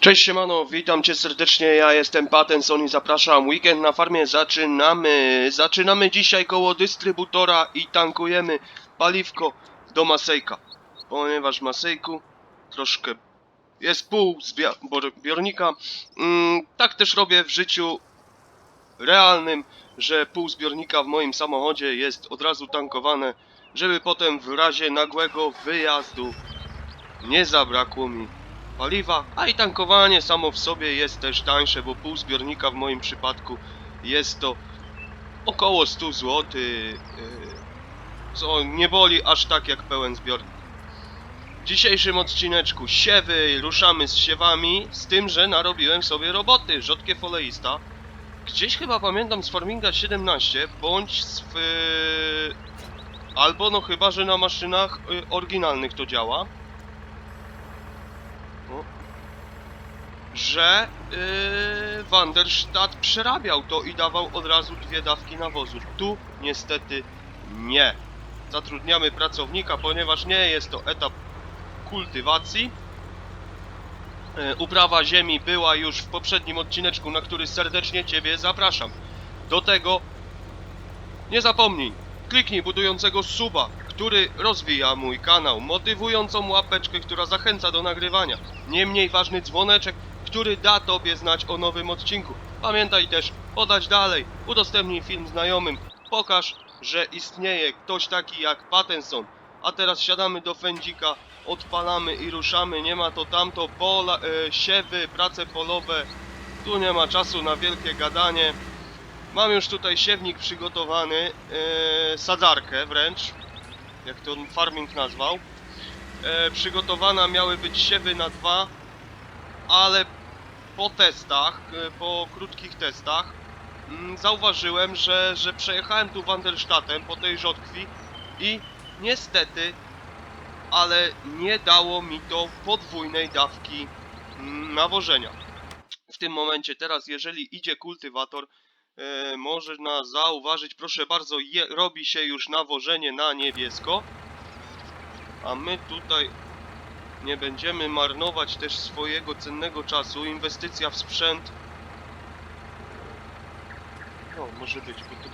Cześć siemano, witam cię serdecznie, ja jestem Patenson i zapraszam. Weekend na farmie zaczynamy. Zaczynamy dzisiaj koło dystrybutora i tankujemy paliwko do Masejka. Ponieważ Masejku troszkę jest pół zbiornika. Mm, tak też robię w życiu realnym, że pół zbiornika w moim samochodzie jest od razu tankowane, żeby potem w razie nagłego wyjazdu nie zabrakło mi paliwa, a i tankowanie samo w sobie jest też tańsze, bo pół zbiornika w moim przypadku jest to około 100 zł, yy, co nie boli aż tak jak pełen zbiornik. W dzisiejszym odcineczku siewy, ruszamy z siewami, z tym, że narobiłem sobie roboty, rzodkiew oleista. Gdzieś chyba pamiętam z Farminga 17, bądź z... Yy, albo no chyba, że na maszynach yy, oryginalnych to działa. Że yy, Wanderstadt przerabiał to i dawał od razu dwie dawki nawozu. Tu niestety nie. Zatrudniamy pracownika, ponieważ nie jest to etap kultywacji. Yy, uprawa ziemi była już w poprzednim odcineczku, na który serdecznie Ciebie zapraszam. Do tego nie zapomnij, kliknij budującego suba, który rozwija mój kanał, motywującą łapeczkę, która zachęca do nagrywania. Nie mniej ważny dzwoneczek, który da Tobie znać o nowym odcinku. Pamiętaj też podać dalej, udostępnij film znajomym, pokaż, że istnieje ktoś taki jak Pattenson. A teraz siadamy do fędzika, odpalamy i ruszamy, nie ma to tamto, pola, e, siewy, prace polowe, tu nie ma czasu na wielkie gadanie. Mam już tutaj siewnik przygotowany, e, sadzarkę wręcz, jak to farming nazwał. E, przygotowana miały być siewy na dwa, ale po testach, e, po krótkich testach, mm, zauważyłem, że, że przejechałem tu Wanderstadtem po tej rzodkwi i niestety, ale nie dało mi to podwójnej dawki mm, nawożenia. W tym momencie teraz, jeżeli idzie kultywator, e, można zauważyć, proszę bardzo, je, robi się już nawożenie na niebiesko, a my tutaj nie będziemy marnować też swojego cennego czasu. Inwestycja w sprzęt. O, może być, bo to...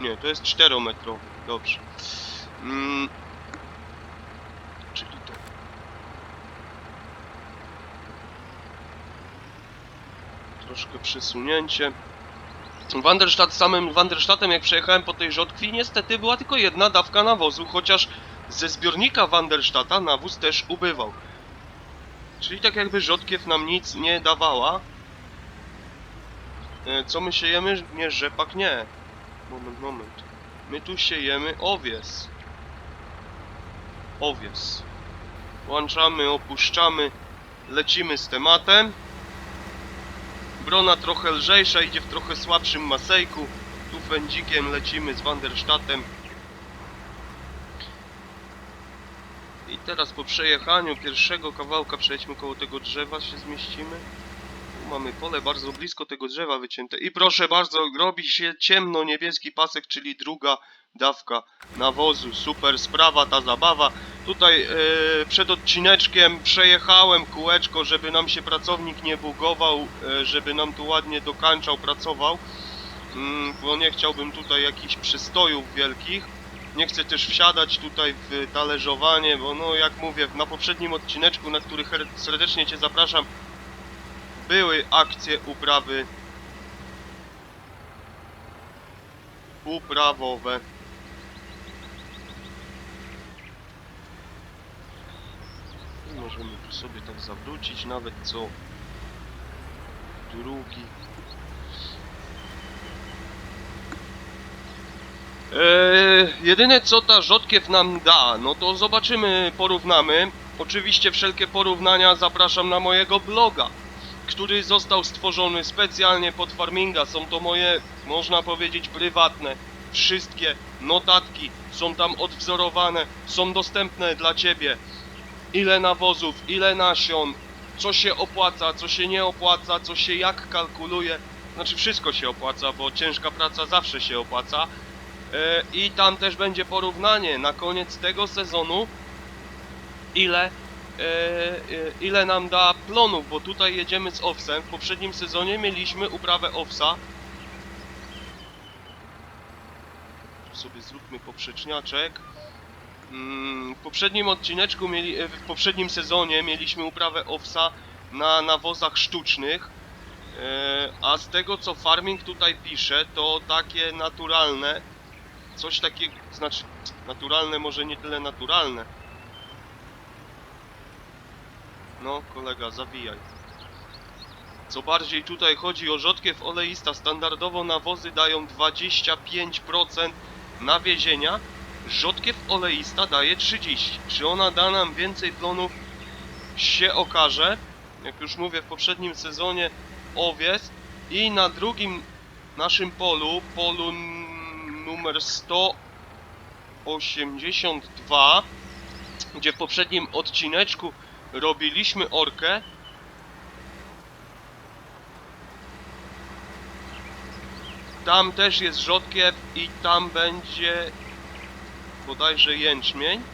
Nie, to jest 4-metrowy. Dobrze. Mm. Czyli to. Troszkę przesunięcie. Wanderstadt samym Wanderstadtem jak przejechałem po tej rzodkwi niestety była tylko jedna dawka nawozu, chociaż ze zbiornika Wanderstadta nawóz też ubywał. Czyli tak jakby rzodkiew nam nic nie dawała. E, Co my siejemy? Nie, rzepak nie. Moment, moment. My tu siejemy owies. Owies. Włączamy, opuszczamy, lecimy z tematem. Brona trochę lżejsza, idzie w trochę słabszym masejku. Tu fędzikiem lecimy z Wanderstadtem. Teraz po przejechaniu pierwszego kawałka przejdźmy koło tego drzewa, się zmieścimy. Tu mamy pole bardzo blisko tego drzewa wycięte. I proszę bardzo, robi się ciemno-niebieski pasek, czyli druga dawka nawozu. Super sprawa, ta zabawa. Tutaj e, przed odcineczkiem przejechałem kółeczko, żeby nam się pracownik nie bugował, e, żeby nam tu ładnie dokańczał, pracował. Mm, bo nie chciałbym tutaj jakichś przystojów wielkich. Nie chcę też wsiadać tutaj w talerzowanie, bo no jak mówię, na poprzednim odcineczku, na który serdecznie Cię zapraszam, były akcje uprawy uprawowe. I możemy tu sobie tak zawrócić, nawet co drugi. Eee, jedyne co ta rzodkiew nam da, no to zobaczymy, porównamy. Oczywiście wszelkie porównania zapraszam na mojego bloga, który został stworzony specjalnie pod farminga. Są to moje, można powiedzieć, prywatne. Wszystkie notatki są tam odwzorowane, są dostępne dla Ciebie. Ile nawozów, ile nasion, co się opłaca, co się nie opłaca, co się jak kalkuluje. Znaczy wszystko się opłaca, bo ciężka praca zawsze się opłaca. E, I tam też będzie porównanie na koniec tego sezonu, ile e, ile nam da plonów, bo tutaj jedziemy z owsem. W poprzednim sezonie mieliśmy uprawę owsa. Sobie zróbmy poprzeczniaczek. Mm, W poprzednim odcineczku e, w poprzednim sezonie mieliśmy uprawę owsa na nawozach sztucznych. E, A z tego co farming tutaj pisze, to takie naturalne, coś takiego, znaczy naturalne może nie tyle naturalne. No kolega, zawijaj. Co bardziej tutaj chodzi o rzodkiew oleista, standardowo nawozy dają 25% nawiezienia, rzodkiew oleista daje 30. Czy ona da nam więcej plonów się okaże. Jak już mówię w poprzednim sezonie owiec i na drugim naszym polu, polu numer 182, gdzie w poprzednim odcineczku robiliśmy orkę, tam też jest rzodkiew i tam będzie bodajże jęczmień.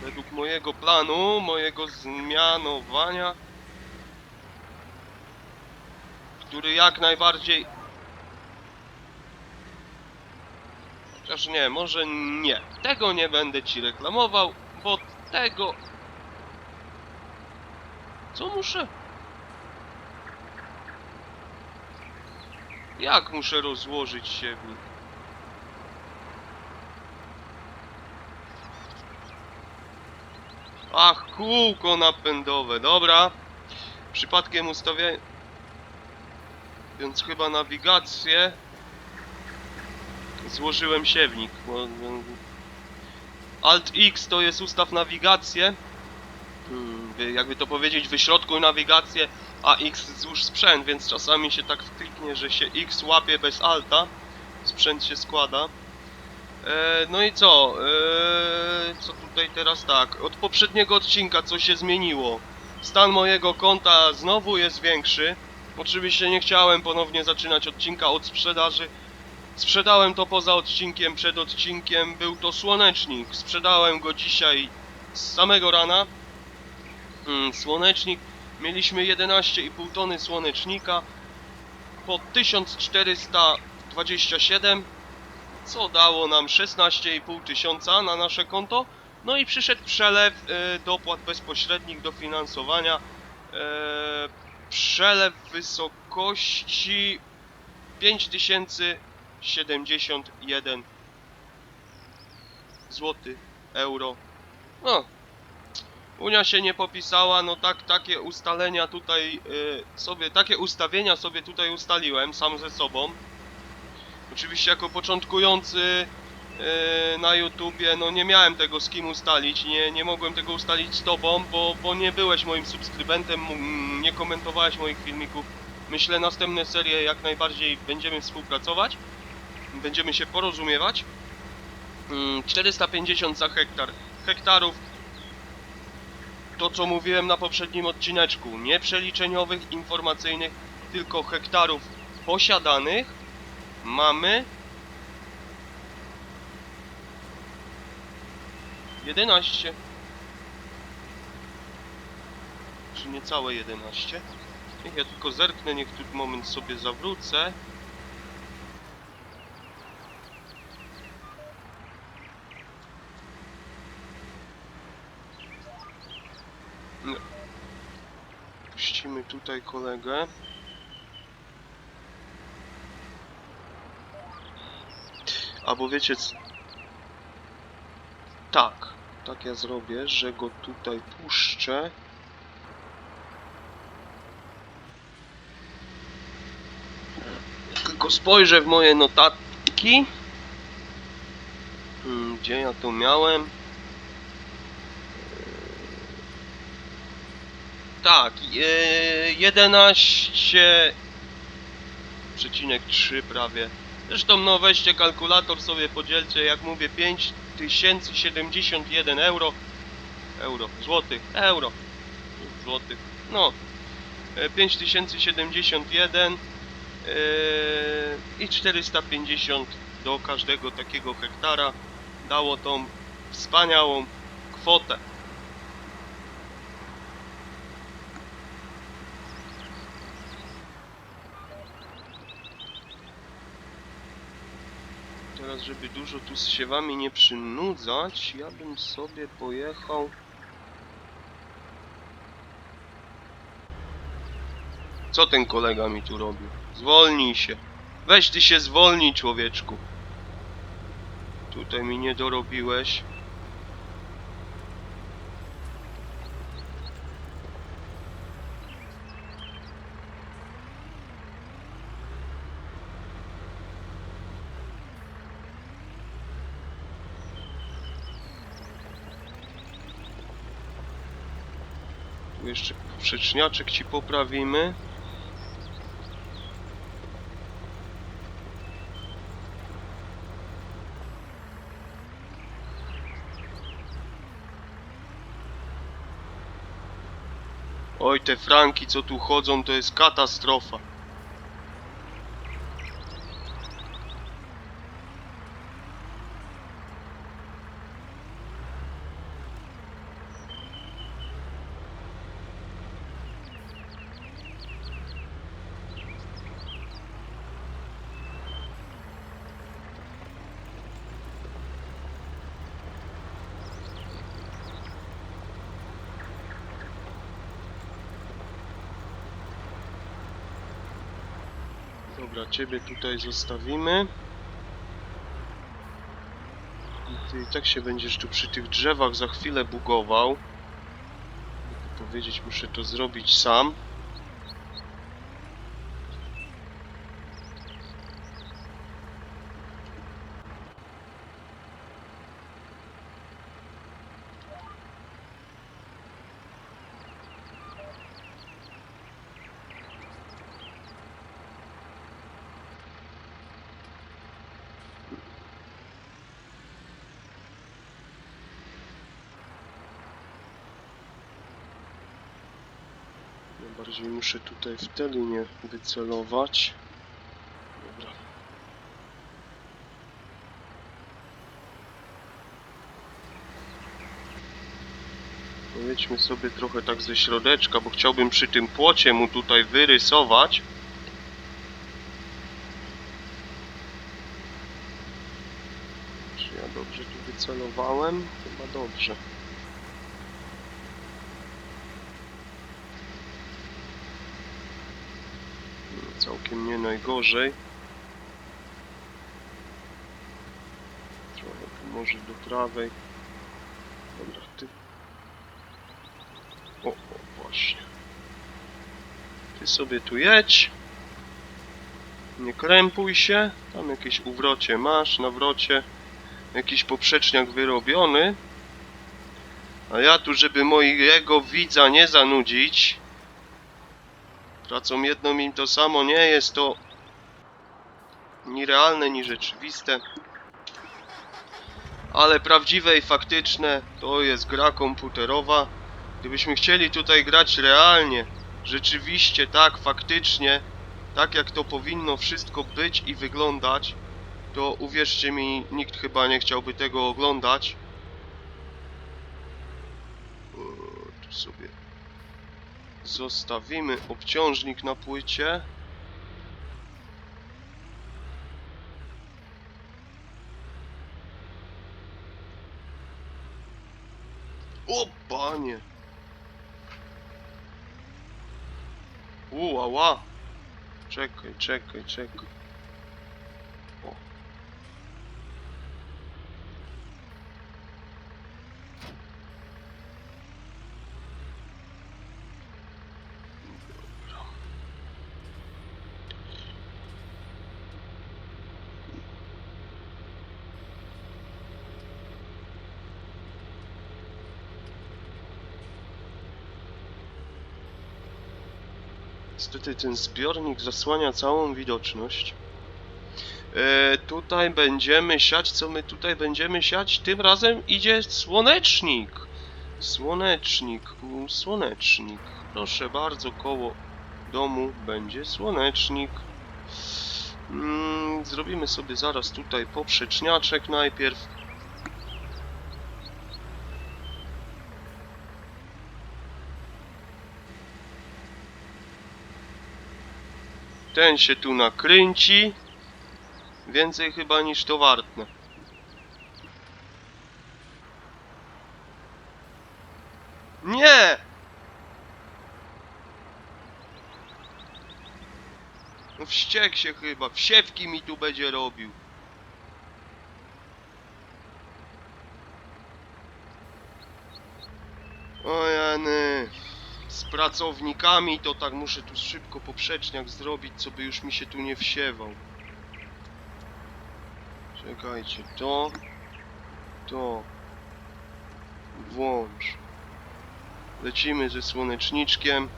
Według mojego planu, mojego zmianowania, który jak najbardziej... Chociaż nie, może nie. Tego nie będę ci reklamował, bo tego... Co muszę? Jak muszę rozłożyć siewnik? Ach, kółko napędowe, dobra. Przypadkiem ustawię... Więc chyba nawigację... Złożyłem siewnik. Alt X to jest ustaw nawigację. Hmm, jakby to powiedzieć, wyśrodkuj nawigację, a X złóż sprzęt, więc czasami się tak kliknie, że się X łapie bez alta. Sprzęt się składa. E, no i co? E, co tutaj teraz tak? Od poprzedniego odcinka co się zmieniło? Stan mojego konta znowu jest większy. Oczywiście nie chciałem ponownie zaczynać odcinka od sprzedaży. Sprzedałem to poza odcinkiem, przed odcinkiem. Był to słonecznik. Sprzedałem go dzisiaj z samego rana. Mm, słonecznik. Mieliśmy 11,5 tony słonecznika po 1427 co dało nam 16,5 tysiąca na nasze konto. No i przyszedł przelew e, dopłat bezpośrednich do finansowania. E, przelew wysokości 5071 zł, euro. No, Unia się nie popisała, no tak, takie ustalenia tutaj e, sobie, takie ustawienia sobie tutaj ustaliłem sam ze sobą. Oczywiście jako początkujący na YouTubie, no nie miałem tego z kim ustalić, nie, nie mogłem tego ustalić z tobą, bo, bo nie byłeś moim subskrybentem, nie komentowałeś moich filmików. Myślę następne serie jak najbardziej będziemy współpracować, będziemy się porozumiewać. Mm, 450 za hektar. Hektarów to co mówiłem na poprzednim odcineczku, nie przeliczeniowych, informacyjnych, tylko hektarów posiadanych mamy 11 czy niecałe 11 niech ja tylko zerknę, niech tu moment sobie zawrócę No. Puścimy tutaj kolegę. Albo wiecie c... Tak, tak ja zrobię, że go tutaj puszczę. Tylko spojrzę w moje notatki. Hmm, Gdzie ja to miałem? Tak, e, 11,3 prawie. Zresztą no weźcie kalkulator sobie podzielcie, jak mówię 5071 euro. Euro, złotych, euro. Złotych. No. e, 5071 Yy, i 450 do każdego takiego hektara dało tą wspaniałą kwotę. Teraz, żeby dużo tu z siewami nie przynudzać, ja bym sobie pojechał. Co ten kolega mi tu robił? Zwolnij się. Weź ty się zwolnij, człowieczku. Tutaj mi nie dorobiłeś. Tu jeszcze poprzeczniaczek ci poprawimy. Oj, te franki, co tu chodzą, to jest katastrofa. Dobra, ciebie tutaj zostawimy. I ty i tak się będziesz tu przy tych drzewach za chwilę bugował. Powiedzieć, muszę to zrobić sam. Najbardziej muszę tutaj w tę linię wycelować. Dobra. Sobie trochę tak ze środeczka, bo chciałbym przy tym płocie mu tutaj wyrysować. Czy ja dobrze tu wycelowałem? Chyba dobrze. Całkiem nie najgorzej. Trochę tu może do prawej. Dobra, ty. O, o, właśnie. Ty sobie tu jedź. Nie krępuj się. Tam jakieś uwrocie masz, nawrocie. Jakiś poprzeczniak wyrobiony. A ja tu, żeby mojego widza nie zanudzić, Pracą jedną im to samo nie jest to ni realne, ni rzeczywiste. Ale prawdziwe i faktyczne to jest gra komputerowa. Gdybyśmy chcieli tutaj grać realnie, rzeczywiście tak, faktycznie, tak jak to powinno wszystko być i wyglądać, to uwierzcie mi, nikt chyba nie chciałby tego oglądać. O, tu sobie Zostawimy obciążnik na płycie. O panie! Uła, Czekaj, czekaj, czekaj. Niestety ten zbiornik zasłania całą widoczność. E, tutaj będziemy siać, co my tutaj będziemy siać? Tym razem idzie słonecznik. Słonecznik, słonecznik. Proszę bardzo, koło domu będzie słonecznik. Mm, zrobimy sobie zaraz tutaj poprzeczniaczek najpierw. Ten się tu nakręci. Więcej chyba niż to wartne. Nie! No wściekł się chyba, wsiewki mi tu będzie robił. O Jany, z pracownikami to tak muszę tu szybko poprzeczniak zrobić, co by już mi się tu nie wsiewał. Czekajcie, to, to, włącz. Lecimy ze słoneczniczkiem.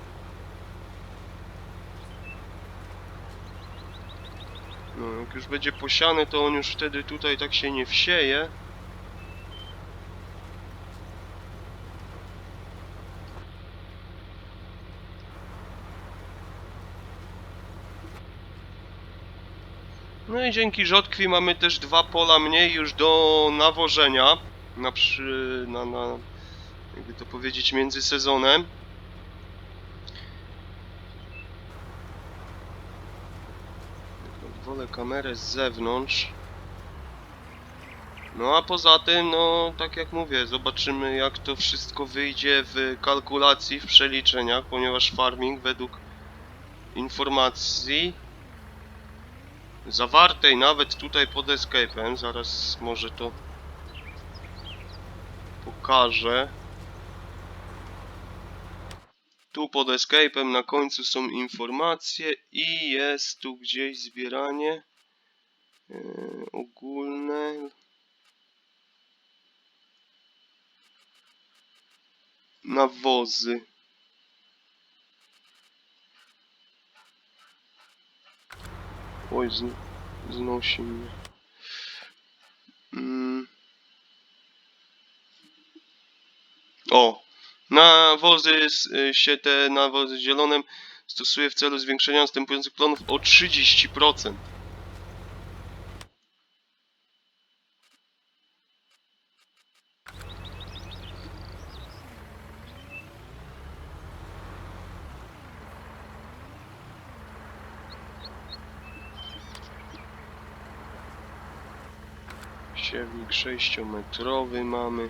No, jak już będzie posiany, to on już wtedy tutaj tak się nie wsieje. No i dzięki rzodkwi mamy też dwa pola mniej już do nawożenia. Na przy... na... na jakby to powiedzieć między sezonem. Wolę kamerę z zewnątrz. No a poza tym, no tak jak mówię, zobaczymy jak to wszystko wyjdzie w kalkulacji, w przeliczeniach, ponieważ farming według informacji zawartej nawet tutaj pod escape'em, zaraz może to pokażę. Tu pod escape'em na końcu są informacje i jest tu gdzieś zbieranie e, ogólne. Nawozy. Oj, z, znosi mnie. Mm. O, Nawozy s- y, się te nawozy zielonym stosuje w celu zwiększenia następujących plonów o 30%. Siewnik 6-metrowy mamy.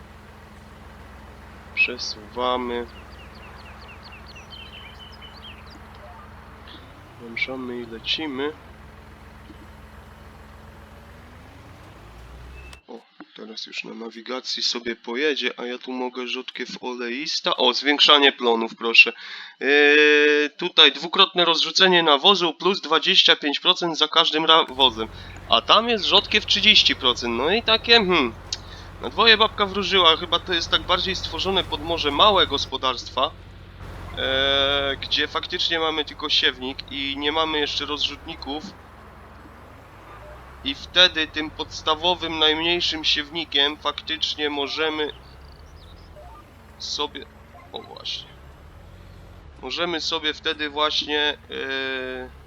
Przesuwamy. Włączamy i lecimy. O, teraz już na nawigacji sobie pojedzie, a ja tu mogę rzutkie w oleista. O, zwiększanie plonów, proszę. Yy, tutaj dwukrotne rozrzucenie nawozu plus 25% za każdym nawozem. A tam jest rzodkiew 30%. No i takie, hmm. Na dwoje babka wróżyła, chyba to jest tak bardziej stworzone pod może małe gospodarstwa, e, gdzie faktycznie mamy tylko siewnik i nie mamy jeszcze rozrzutników. I wtedy tym podstawowym, najmniejszym siewnikiem faktycznie możemy sobie... O właśnie. Możemy sobie wtedy właśnie e,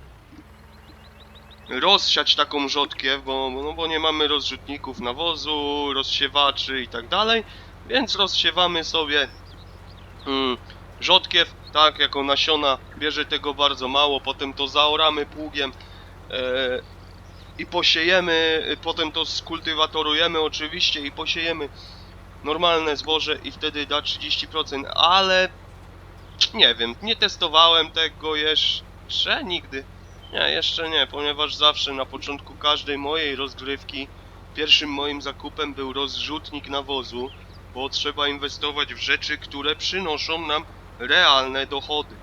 rozsiać taką rzodkiew, bo, no bo nie mamy rozrzutników nawozu, rozsiewaczy i tak dalej, więc rozsiewamy sobie mm, rzodkiew, tak, jako nasiona, bierze tego bardzo mało, potem to zaoramy pługiem e, i posiejemy, potem to skultywatorujemy oczywiście i posiejemy normalne zboże i wtedy da 30%, ale nie wiem, nie testowałem tego jeszcze nigdy. Nie, jeszcze nie, ponieważ zawsze na początku każdej mojej rozgrywki pierwszym moim zakupem był rozrzutnik nawozu, bo trzeba inwestować w rzeczy, które przynoszą nam realne dochody.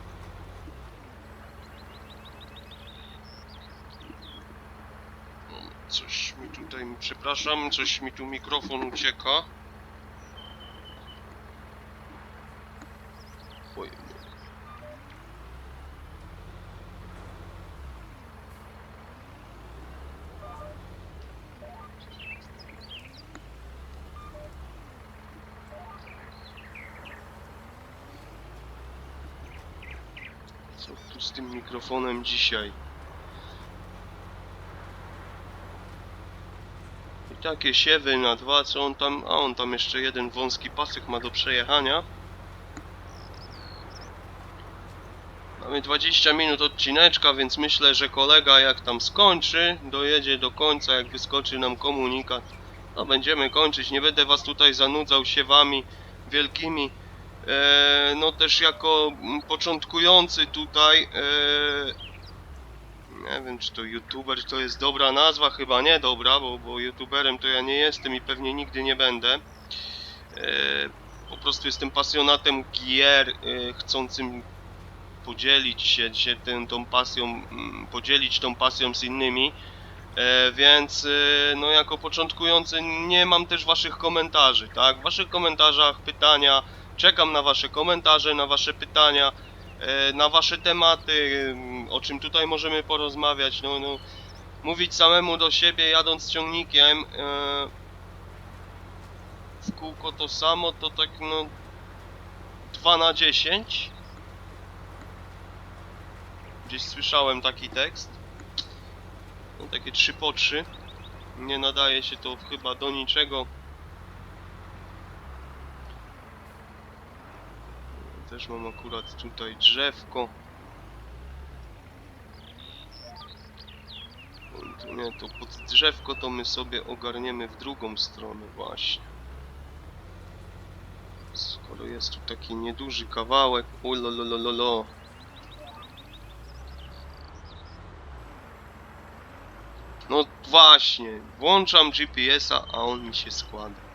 Coś mi tutaj, przepraszam, coś mi tu mikrofon ucieka. tu z tym mikrofonem dzisiaj. I takie siewy na dwa, co on tam... A on tam jeszcze jeden wąski pasek ma do przejechania. Mamy 20 minut odcineczka, więc myślę, że kolega jak tam skończy, dojedzie do końca, jak wyskoczy nam komunikat, to będziemy kończyć. Nie będę was tutaj zanudzał siewami wielkimi. E, no też jako mm, początkujący tutaj, e, nie wiem czy to youtuber to jest dobra nazwa, chyba nie dobra, bo, bo youtuberem to ja nie jestem i pewnie nigdy nie będę. E, po prostu jestem pasjonatem gier, chcącym podzielić się, się tym, tą pasją, mm, podzielić tą pasją z innymi. Więc no jako początkujący nie mam też waszych komentarzy, tak? W waszych komentarzach pytania, czekam na wasze komentarze, na wasze pytania, e, na wasze tematy, o czym tutaj możemy porozmawiać, no, no mówić samemu do siebie jadąc ciągnikiem e, w kółko to samo, to tak no 2 na 10 Gdzieś słyszałem taki tekst. No, takie 3 po 3. Nie nadaje się to chyba do niczego. Też mam akurat tutaj drzewko. To nie, to pod drzewko to my sobie ogarniemy w drugą stronę właśnie. Skoro jest tu taki nieduży kawałek. Ulolololo. No właśnie, włączam GPS-a, a on mi się składa.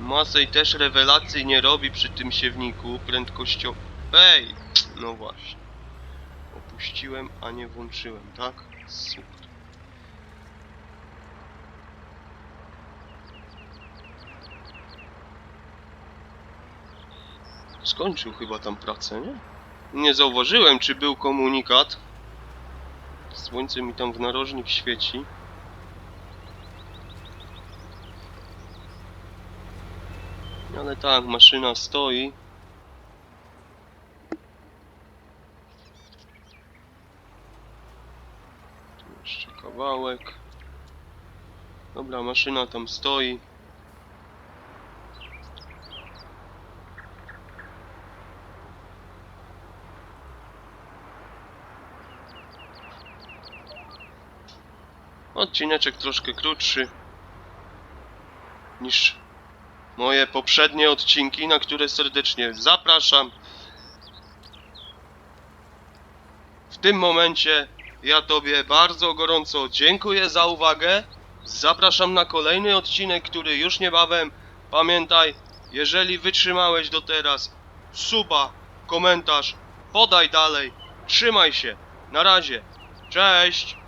Masej też rewelacji nie robi przy tym siewniku prędkością... Ej! No właśnie. Opuściłem, a nie włączyłem, tak? Super. Skończył chyba tam pracę, nie? Nie zauważyłem, czy był komunikat. Słońce mi tam w narożnik świeci. Ale tak, maszyna stoi. Tu jeszcze kawałek. Dobra, maszyna tam stoi. Odcineczek troszkę krótszy niż moje poprzednie odcinki, na które serdecznie zapraszam. W tym momencie ja Tobie bardzo gorąco dziękuję za uwagę. Zapraszam na kolejny odcinek, który już niebawem. Pamiętaj, jeżeli wytrzymałeś do teraz, suba, komentarz, podaj dalej. Trzymaj się. Na razie. Cześć.